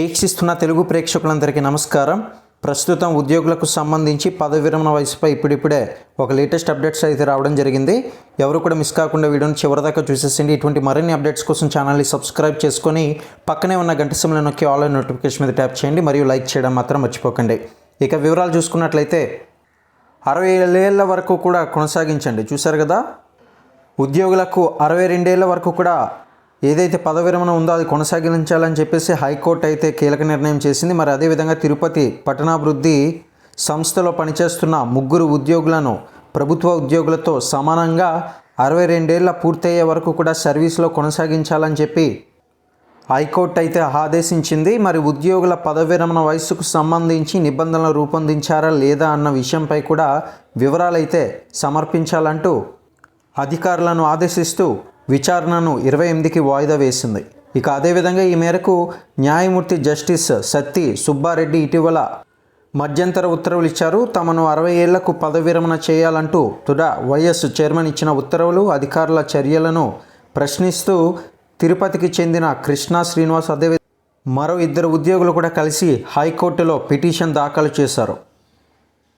వీక్షిస్తున్న తెలుగు ప్రేక్షకులందరికీ నమస్కారం. ప్రస్తుతం ఉద్యోగులకు సంబంధించి పదవి విరమణ వయసుపై ఇప్పుడిప్పుడే ఒక లేటెస్ట్ అప్డేట్స్ అయితే రావడం జరిగింది. ఎవరు కూడా మిస్ కాకుండా వీడియోని చివరిదాకా చూసేసింది ఇటువంటి మరిన్ని అప్డేట్స్ కోసం ఛానల్ని సబ్స్క్రైబ్ చేసుకొని పక్కనే ఉన్న గంట సిమ్లో నొక్కి ఆన్లైన్ నోటిఫికేషన్ మీద ట్యాప్ చేయండి. మరియు లైక్ చేయడం మాత్రం మర్చిపోకండి. ఇక వివరాలు చూసుకున్నట్లయితే అరవై ఏళ్ళ వరకు కూడా కొనసాగించండి. చూశారు కదా? ఉద్యోగులకు అరవై రెండేళ్ళ వరకు కూడా ఏదైతే పదవి విరమణ ఉందో అది కొనసాగించాలని చెప్పేసి హైకోర్టు అయితే కీలక నిర్ణయం చేసింది. మరి అదేవిధంగా తిరుపతి పట్టణాభివృద్ధి సంస్థలో పనిచేస్తున్న ముగ్గురు ఉద్యోగులను ప్రభుత్వ ఉద్యోగులతో సమానంగా అరవై రెండేళ్ళ పూర్తయ్యే వరకు కూడా సర్వీస్లో కొనసాగించాలని చెప్పి హైకోర్టు అయితే ఆదేశించింది. మరి ఉద్యోగుల పదవి విరమణ వయస్సుకు సంబంధించి నిబంధనలు రూపొందించారా లేదా అన్న విషయంపై కూడా వివరాలైతే సమర్పించాలంటూ అధికారులను ఆదేశిస్తూ విచారణను ఇరవై ఎనిమిదికి వాయిదా వేసింది. ఇక అదేవిధంగా ఈ మేరకు న్యాయమూర్తి జస్టిస్ సత్తి సుబ్బారెడ్డి ఇటీవల మధ్యంతర ఉత్తర్వులు ఇచ్చారు. తమను అరవై ఏళ్ళకు పదవిరమణ విరమణ చేయాలంటూ తుడా వైఎస్ చైర్మన్ ఇచ్చిన ఉత్తర్వులు అధికారుల చర్యలను ప్రశ్నిస్తూ తిరుపతికి చెందిన కృష్ణా శ్రీనివాస్ అదే మరో ఇద్దరు ఉద్యోగులు కూడా కలిసి హైకోర్టులో పిటిషన్ దాఖలు చేశారు.